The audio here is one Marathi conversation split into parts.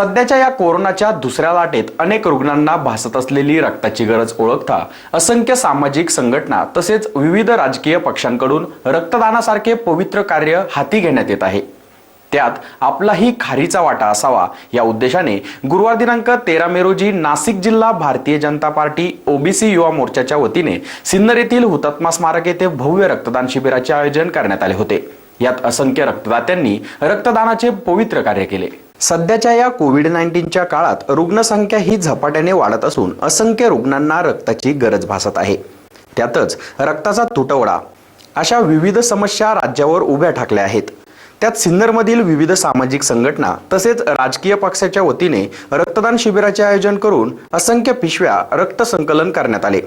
सध्याच्या या कोरोनाच्या दुसऱ्या लाटेत अनेक रुग्णांना भासत असलेली रक्ताची गरज ओळखता असंख्य सामाजिक संघटना तसेच विविध राजकीय पक्षांकडून रक्तदानासारखे पवित्र कार्य हाती घेण्यात येत आहे. त्यात आपलाही खारीचा वाटा असावा या उद्देशाने गुरुवार दिनांक तेरा मे रोजी नाशिक जिल्हा भारतीय जनता पार्टी ओबीसी युवा मोर्चाच्या वतीने सिन्नर येथील हुतात्मा स्मारक येथे भव्य रक्तदान शिबिराचे आयोजन करण्यात आले होते. यात असंख्य रक्तदात्यांनी रक्तदानाचे पवित्र कार्य केले. सध्याच्या या कोविड नाईन्टीनच्या काळात रुग्णसंख्या ही झपाट्याने वाढत असून असंख्य रुग्णांना रक्ताची गरज भासत आहे. त्यातच रक्ताचा तुटवडा अशा विविध समस्या राज्यावर उभ्या ठाकल्या आहेत. त्यात सिन्नरमधील विविध सामाजिक संघटना तसेच राजकीय पक्षाच्या वतीने रक्तदान शिबिराचे आयोजन करून असंख्य पिशव्या रक्त संकलन करण्यात आले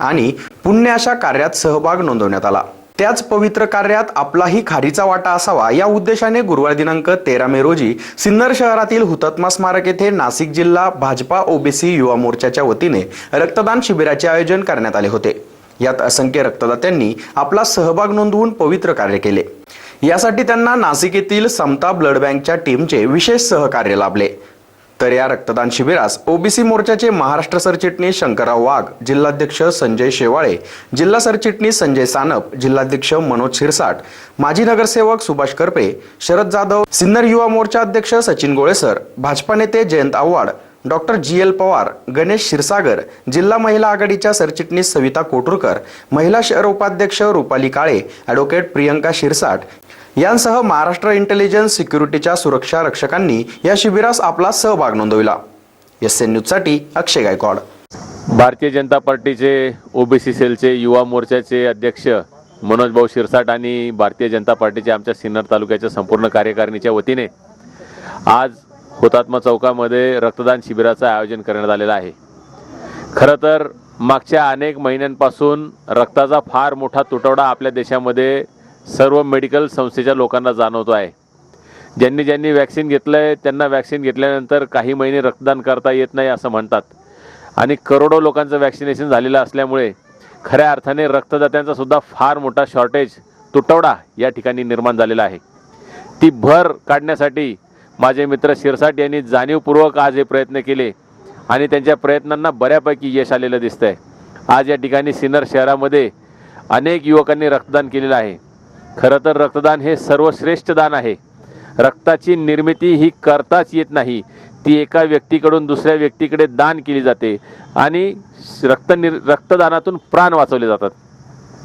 आणि पुण्य अशा कार्यात सहभाग नोंदवण्यात आला. त्याच पवित्र कार्यात आपलाही खारीचा वाटा असावा या उद्देशाने गुरुवार दिनांक तेरा मे रोजी सिन्नर शहरातील हुतात्मा स्मारक येथे नाशिक जिल्हा भाजपा ओबीसी युवा मोर्चाच्या वतीने रक्तदान शिबिराचे आयोजन करण्यात आले होते. यात असंख्य रक्तदात्यांनी आपला सहभाग नोंदवून पवित्र कार्य केले. यासाठी त्यांना नाशिक येथील समता ब्लड बँकच्या टीमचे विशेष सहकार्य लाभले. तर या रक्तदान शिबिरास ओबीसी मोर्चाचे महाराष्ट्र सरचिटणीस शंकरराव वाघ जिल्हाध्यक्ष संजय शेवाळे जिल्हा सरचिटणीस संजय सानप जिल्हाध्यक्ष मनोज शिरसाट माजी नगरसेवक सुभाष करपे शरद जाधव सिन्नर युवा मोर्चा अध्यक्ष सचिन गोळेसर भाजपा नेते Jayant Awhad doctor G L Pawar Ganesh Kshirsagar जिल्हा महिला आघाडीच्या सरचिटणीस सविता कोटुरकर महिला शहर उपाध्यक्ष रुपाली काळे ॲडव्होकेट प्रियंका शिरसाट यांसह महाराष्ट्र इंटेलिजन्स सिक्युरिटीच्या सुरक्षा रक्षकांनी या शिबिरास आपला सहभाग नोंदविला. एस एन न्यूजसाठी अक्षय गायकवाड. भारतीय जनता पार्टीचे ओबीसी सेलचे युवा मोर्चाचे अध्यक्ष मनोज भाऊ शिरसाट आणि भारतीय जनता पार्टीचे आमच्या सिन्नर तालुक्याच्या संपूर्ण कार्यकारिणीच्या वतीने आज हुतात्मा चौकामध्ये रक्तदान शिबिराचं आयोजन करण्यात आलेलं आहे. खरं तर मागच्या अनेक महिन्यांपासून रक्ताचा फार मोठा तुटवडा आपल्या देशामध्ये सर्व मेडिकल संस्थेच्या लोकांना जाणवतो आहे. ज्यांनी ज्यांनी वॅक्सिन घेतलं आहे त्यांना वॅक्सिन घेतल्यानंतर काही महिने रक्तदान करता येत नाही असं म्हणतात. आणि करोडो लोकांचं वॅक्सिनेशन झालेलं असल्यामुळे खऱ्या अर्थाने रक्तदात्यांचा सुद्धा फार मोठा शॉर्टेज तुटवडा या ठिकाणी निर्माण झालेला आहे. ती भर काढण्यासाठी माझे मित्र शिरसाट यांनी जाणीवपूर्वक आज हे प्रयत्न केले आणि त्यांच्या प्रयत्नांना बऱ्यापैकी यश आलेलं दिसतंय. आज या ठिकाणी सिन्नर शहरामध्ये अनेक युवकांनी रक्तदान केलेलं आहे. खरं तर रक्तदान हे सर्वश्रेष्ठ दान आहे. रक्ताची निर्मिती ही करताच येत नाही. ती एका व्यक्तीकडून दुसऱ्या व्यक्तीकडे दान केली जाते आणि रक्त निर रक्तदानातून प्राण वाचवले जातात.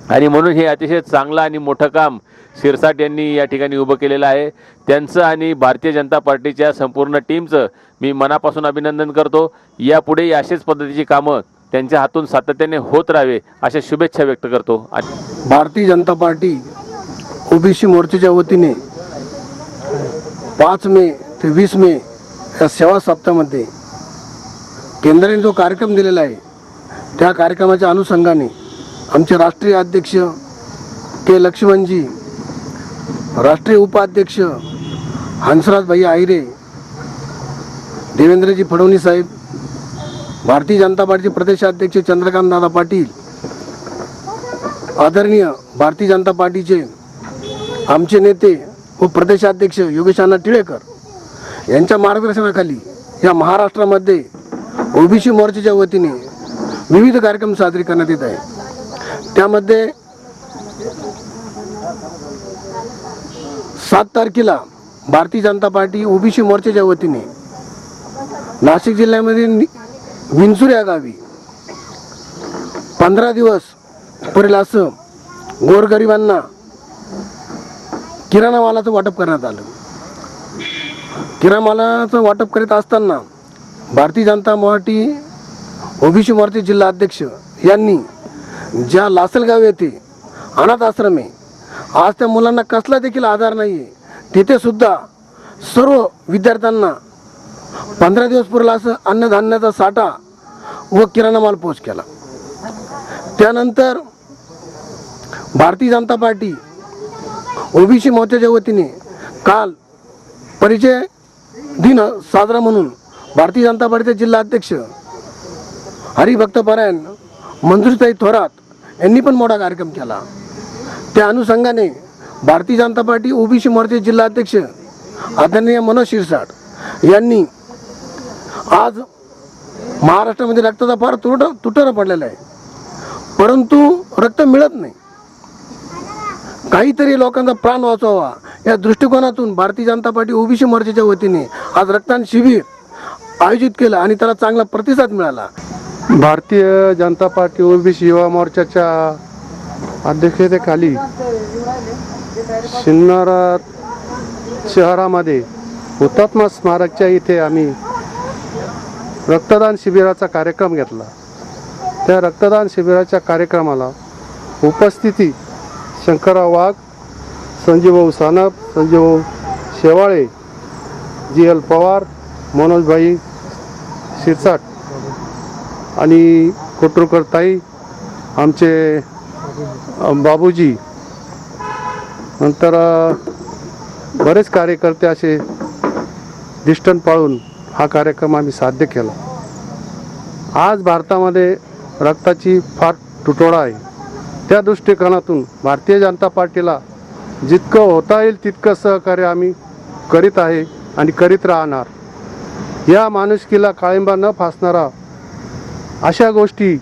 आणि म्हणून हे अतिशय चांगलं आणि मोठं काम शिरसाट यांनी या ठिकाणी उभं केलेलं आहे. त्यांचं आणि भारतीय जनता पार्टीच्या संपूर्ण टीमचं मी मनापासून अभिनंदन करतो. यापुढेही असेच पद्धतीची कामं त्यांच्या हातून सातत्याने होत राहावे अशा शुभेच्छा व्यक्त करतो. आणि भारतीय जनता पार्टी ओबीसी मोर्चाच्या वतीने पाच मे ते वीस मे या सेवा सप्ताहामध्ये केंद्राने जो कार्यक्रम दिलेला आहे त्या कार्यक्रमाच्या अनुषंगाने आमचे राष्ट्रीय अध्यक्ष के लक्ष्मणजी राष्ट्रीय उपाध्यक्ष हंसराज भाई आहिरे देवेंद्रजी फडणवीस साहेब भारतीय जनता पार्टीचे प्रदेशाध्यक्ष चंद्रकांत दादा पाटील आदरणीय भारतीय जनता पार्टीचे आमचे नेते व प्रदेशाध्यक्ष योगेश अण्णा टिळेकर यांच्या मार्गदर्शनाखाली या महाराष्ट्रामध्ये ओबीसी मोर्चाच्या वतीने विविध कार्यक्रम साजरे करण्यात येत आहे त्यामध्ये सात तारखेला भारतीय जनता पार्टी ओबीसी मोर्चाच्या वतीने नाशिक जिल्ह्यामध्ये नि- विंचूर या गावी पंधरा दिवस पुरेल असं गोरगरिबांना किराणा मालाचं वाटप करण्यात आलं. किराणा मालाचं वाटप करीत असताना भारतीय जनता पार्टी ओबीसी मोर्चे जिल्हा अध्यक्ष यांनी ज्या लासलगाव येथे अनाथ आश्रम आहे आज त्या मुलांना कसला देखील आधार नाही आहे तिथे सुद्धा सर्व विद्यार्थ्यांना पंधरा दिवस पुरला असं अन्नधान्याचा साठा व किराणा माल पोच केला. त्यानंतर भारतीय जनता पार्टी ओबीसी मोर्चाच्या वतीने काल परिचय दिन साजरा म्हणून भारतीय जनता पार्टीचे जिल्हा अध्यक्ष हरिभक्तपरायण मंजुरीताई थोरात यांनी पण मोठा कार्यक्रम केला. त्या अनुषंगाने भारतीय जनता पार्टी ओबीसी मोर्चे जिल्हाध्यक्ष आदरणीय मनोज शिरसाट यांनी आज महाराष्ट्रामध्ये रक्ताचा फार तुट तुटणं पडलेला आहे. परंतु रक्त मिळत नाही. काहीतरी लोकांचा प्राण वाचवावा या दृष्टिकोनातून भारतीय जनता पार्टी ओबीसी मोर्चाच्या वतीने आज रक्तदान शिबिर आयोजित केलं आणि त्याला चांगला प्रतिसाद मिळाला. भारतीय जनता पार्टी ओबीसी युवा मोर्चाच्या अध्यक्षतेखाली शिन्नर शहरामध्ये हुतात्मा स्मारकच्या इथे आम्ही रक्तदान शिबिराचा कार्यक्रम घेतला. त्या रक्तदान शिबिराच्या कार्यक्रमाला उपस्थिती शंकरराव वाघ संजीवभाऊ सानप संजीवभाऊ शेवाळे जी एल पवार मनोजभाई शिरसाट आणि कोटरूकर ताई आमचे बाबूजी. नंतर बरेच कार्यकर्ते असे डिस्टन्स पाळून हा कार्यक्रम आम्ही साध्य केला. आज भारतामध्ये रक्ताची फार तुटवडा आहे. त्या दृष्टिकोनातून भारतीय जनता पार्टीला जितकं होता येईल तितकं सहकार्य आम्ही करीत आहे आणि करीत राहणार. या माणुसकीला काळिंबा न फासणारा अशा गोष्टी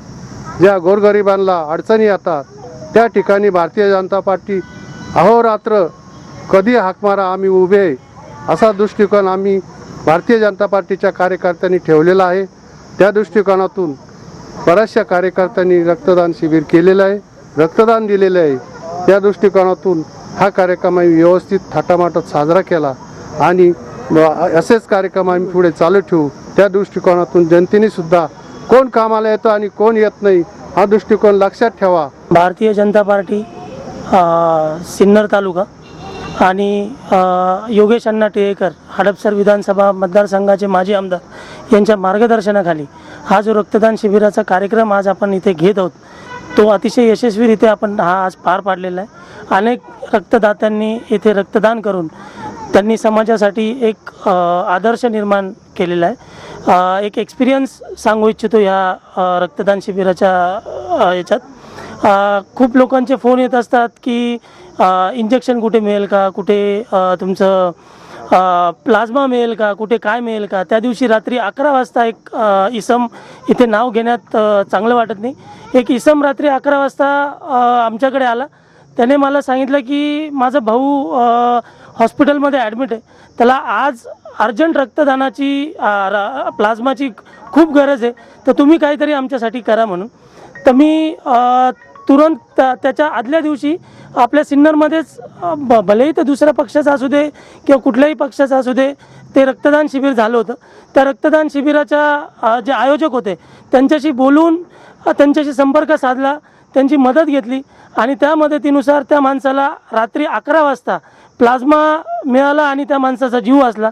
ज्या गोरगरिबांना अडचणी येतात त्या ठिकाणी भारतीय जनता पार्टी अहोरात्र कधी हाक मारा आम्ही उभे आहे असा दृष्टिकोन आम्ही भारतीय जनता पार्टीच्या कार्यकर्त्यांनी ठेवलेला आहे. त्या दृष्टिकोनातून बऱ्याचशा कार्यकर्त्यांनी रक्तदान शिबिर केलेलं आहे रक्तदान दिलेलं आहे. त्या दृष्टिकोनातून हा कार्यक्रम आम्ही व्यवस्थित थाटामाटात साजरा केला आणि असेच कार्यक्रम आम्ही पुढे चालू ठेवू. त्या दृष्टिकोनातून जनतेने सुद्धा कोण कामाला येतं आणि कोण येत नाही हा दृष्टिकोन लक्षात ठेवा. भारतीय जनता पार्टी सिन्नर तालुका आणि योगेश अण्णा टिळेकर हडपसर विधानसभा मतदारसंघाचे माजी आमदार यांच्या मार्गदर्शनाखाली हा जो रक्तदान शिबिराचा कार्यक्रम आज आपण इथे घेत आहोत तो अतिशय यशस्वीरित्या आपण हा आज पार पाडलेला आहे. अनेक रक्तदात्यांनी येथे रक्तदान करून त्यांनी समाजासाठी एक आदर्श निर्माण केलेला आहे. एक एक्सपिरियन्स सांगू इच्छितो ह्या रक्तदान शिबिराच्या याच्यात. खूप लोकांचे फोन येत असतात की इंजेक्शन कुठे मिळेल का? कुठे तुमचं प्लाझ्मा मिळेल का? कुठे काय मिळेल का? त्या दिवशी रात्री अकरा वाजता एक इसम इथे नाव घेण्यात चांगलं वाटत नाही. एक इसम रात्री अकरा वाजता आमच्याकडे आला. त्याने मला सांगितलं की माझा भाऊ हॉस्पिटलमध्ये ॲडमिट आहे. त्याला आज अर्जंट रक्तदानाची र- प्लाझ्माची खूप गरज आहे. तर तुम्ही काहीतरी आमच्यासाठी करा म्हणून. तर मी तुरंत त्या त्याच्या आदल्या दिवशी आपल्या सिन्नरमध्येच ब- भलेही तर दुसऱ्या पक्षाचा असू दे किंवा कुठल्याही पक्षाचा असू दे ते रक्तदान शिबिर झालं होतं. त्या रक्तदान शिबिराच्या जे आयोजक होते त्यांच्याशी बोलून त्यांच्याशी संपर्क साधला त्यांची मदत घेतली आणि त्या मदतीनुसार त्या माणसाला रात्री अकरा वाजता प्लाझ्मा मिळाला आणि त्या माणसाचा जीव वाचला.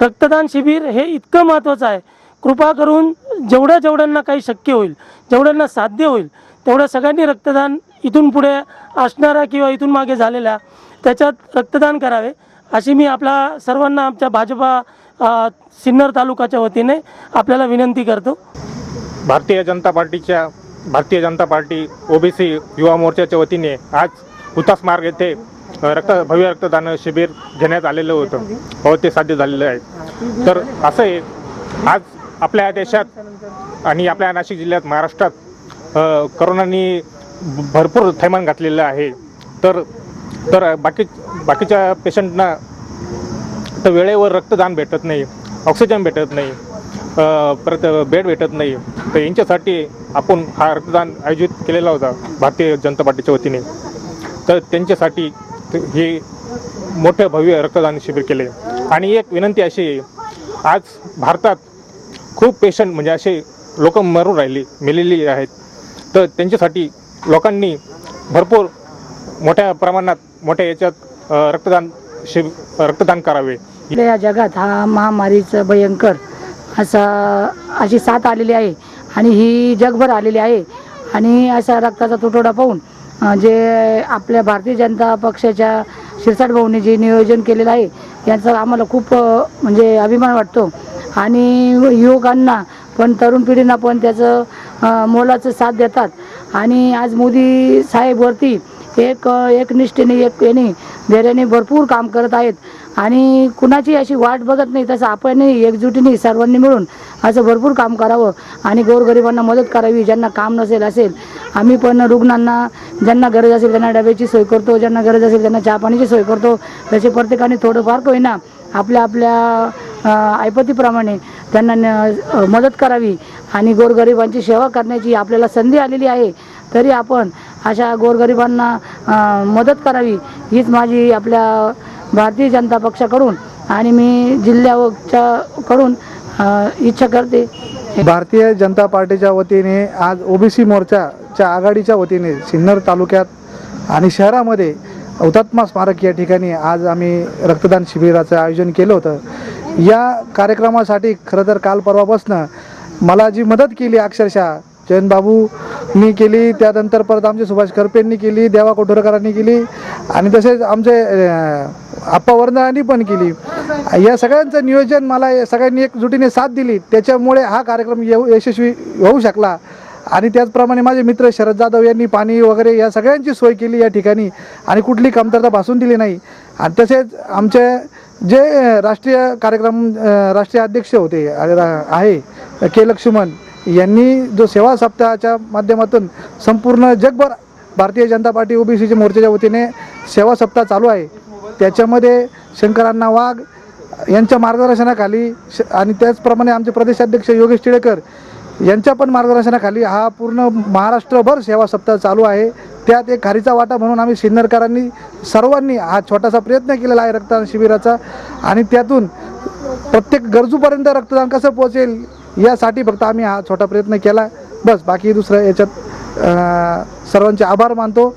रक्तदान शिबिर हे इतकं महत्त्वाचं आहे. कृपा करून जेवढ्या जेवढ्यांना काही शक्य होईल जेवढ्यांना साध्य होईल तेवढ्या सगळ्यांनी रक्तदान इथून पुढे असणाऱ्या किंवा इथून मागे झालेल्या त्याच्यात रक्तदान करावे. अशी मी आपला सर्वांना आमच्या भाजपा सिन्नर तालुकाच्या वतीने आपल्याला विनंती करतो. भारतीय जनता पार्टीच्या भारतीय जनता पार्टी ओबीसी युवा मोर्चाच्या वतीने आज हुतास मार्ग येथे रक्त भव्य रक्तदान शिबिर घेण्यात आलेलं होतं. हो ते साध्य झालेलं आहे. तर असं आहे आज आपल्या देशात आणि आपल्या नाशिक जिल्ह्यात महाराष्ट्रात करोनाने करोनानी भरपूर थैमान घातलेलं आहे. तर तर बाकी बाकीच्या पेशंटना तर वेळेवर रक्तदान भेटत नाही ऑक्सिजन भेटत नाही परत बेड भेटत नाही. तर यांच्यासाठी आपण हा रक्तदान आयोजित केलेला होता भारतीय जनता पार्टीच्या वतीने. तर त्यांच्यासाठी हे मोठं भव्य रक्तदान शिबिर केले. आणि एक विनंती अशी आहे आज भारतात खूप पेशंट म्हणजे असे लोक मरून राहिली मेलेली आहेत. तर त्यांच्यासाठी लोकांनी भरपूर मोठ्या प्रमाणात मोठ्या याच्यात रक्तदान शिब रक्तदान करावे. या जगात हा महामारीचं भयंकर असा अशी साथ आलेली आहे आणि ही जगभर आलेली आहे. आणि असा रक्ताचा तुटवडा पाहून जे आपल्या भारतीय जनता पक्षाच्या शिरसाट भाऊने जे नियोजन केलेलं आहे याचा आम्हाला खूप म्हणजे अभिमान वाटतो. आणि युवकांना पण तरुण पिढींना पण त्याचं मोलाचं साथ देतात. आणि आज मोदी साहेबवरती एक एक निष्ठेने एक याने धैर्याने भरपूर काम करत आहेत. आणि कुणाची अशी वाट बघत नाही तसं आपण एकजुटीने सर्वांनी मिळून असं भरपूर काम करावं आणि गोरगरिबांना मदत करावी ज्यांना काम नसेल असेल. आम्ही पण रुग्णांना ज्यांना गरज असेल त्यांना डब्याची सोय करतो ज्यांना गरज असेल त्यांना चहा पाण्याची सोय करतो. तसे प्रत्येकाने थोडंफार होईना आपल्या आपल्या ऐपतीप्रमाणे त्यांना न- मदत करावी आणि गोरगरिबांची सेवा करण्याची आपल्याला संधी आलेली आहे तरी आपण अशा गोरगरिबांना मदत करावी. हीच माझी आपल्या भारतीय जनता पक्षाकडून आणि मी जिल्ह्याच्या कडून इच्छा करते. भारतीय जनता पार्टीच्या वतीने आज ओबीसी मोर्चाच्या आघाडीच्या वतीने सिन्नर तालुक्यात आणि शहरामध्ये हुतात्मा स्मारक या ठिकाणी आज आम्ही रक्तदान शिबिराचं आयोजन केलं होतं. या कार्यक्रमासाठी खरं तर काल परवापासनं मला जी मदत केली अक्षरशः जयंतबाबू मी केली त्यानंतर परत आमचे सुभाष करपेंनी केली देवा कोठोरकरांनी केली आणि तसेच आमचे आप्पा वर्धनांनी पण केली. या सगळ्यांचं नियोजन मला या सगळ्यांनी एकजुटीने साथ दिली. त्याच्यामुळे हा कार्यक्रम येऊ यशस्वी होऊ शकला. आणि त्याचप्रमाणे माझे मित्र शरद जाधव यांनी पाणी वगैरे या सगळ्यांची सोय केली या ठिकाणी. आणि कुठली कमतरता भासून दिली नाही. आणि तसेच आमचे जे राष्ट्रीय कार्यक्रम राष्ट्रीय अध्यक्ष होते आहे के लक्ष्मण यांनी जो सेवा सप्ताहाच्या माध्यमातून संपूर्ण जगभर भारतीय जनता पार्टी ओबीसीच्या मोर्चाच्या वतीने सेवा सप्ताह चालू आहे. त्याच्यामध्ये शंकरांना वाघ यांच्या मार्गदर्शनाखाली श आणि त्याचप्रमाणे आमचे प्रदेशाध्यक्ष योगेश टिळेकर यांच्या पण मार्गदर्शनाखाली हा पूर्ण महाराष्ट्रभर सेवा सप्ताह चालू आहे. त्यात एक खारीचा वाटा म्हणून आम्ही सिन्नरकरांनी सर्वांनी हा छोटासा प्रयत्न केलेला आहे रक्तदान शिबिराचा आणि त्यातून प्रत्येक गरजूपर्यंत रक्तदान कसं पोहोचेल यासाठी फक्त आम्ही हा छोटा प्रयत्न केला. बस बाकी दुसरं याच्यात सर्वांचे आभार मानतो.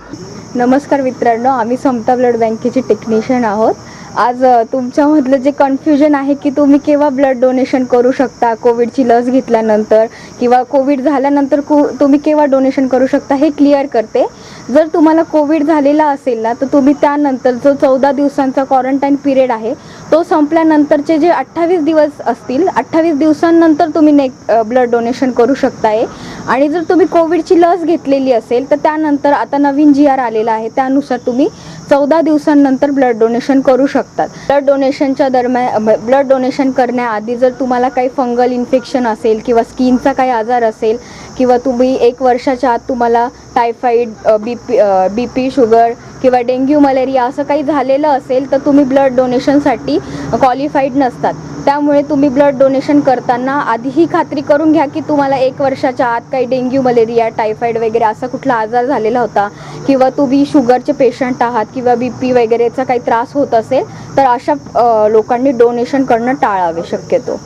नमस्कार मित्रांनो आम्ही समता ब्लड बँकेचे टेक्निशियन आहोत. आज तुमच्यामधलं जे कन्फ्युजन आहे की तुम्ही केव्हा ब्लड डोनेशन करू शकता? कोविडची लस घेतल्यानंतर किंवा कोविड झाल्यानंतर कु तुम्ही केव्हा डोनेशन करू शकता हे क्लिअर करते. जर तुम्हाला कोविड झालेला असेल ना तर तुम्ही त्यानंतर जो चौदा दिवसांचा क्वारंटाईन पिरियड आहे तो संपल्यानंतरचे जे अठ्ठावीस दिवस असतील अठ्ठावीस दिवसांनंतर तुम्ही नेक ब्लड डोनेशन करू शकताय. आणि जर तुम्ही कोविडची लस घेतलेली असेल तर त्यानंतर आता नवीन जी आर आलेला आहे. त्यानुसार तुम्ही चौदा दिवसांनंतर ब्लड डोनेशन करू शकतात. ब्लड डोनेशनच्या दरम्यान ब्लड डोनेशन करण्याआधी जर तुम्हाला काही फंगल इन्फेक्शन असेल किंवा स्किनचा काही आजार असेल किंवा तुम्ही एक वर्षाच्या आत तुम्हाला typhoid B P B P sugar किंवा डेंग्यू मलेरिया असं काही झालेलं असेल तर तुम्ही ब्लड डोनेशनसाठी क्वालिफाईड नसतात. त्यामुळे तुम्ही ब्लड डोनेशन करताना आधी ही खात्री करून घ्या की तुम्हाला एक वर्षाच्या आत काही डेंग्यू मलेरिया टायफॉईड वगैरे असा कुठला आजार झालेला होता. किंवा तुम्ही शुगरचे पेशंट आहात किंवा बी पी वगैरेचा काही त्रास होत असेल तर अशा लोकांनी डोनेशन करणं टाळावे शक्यतो.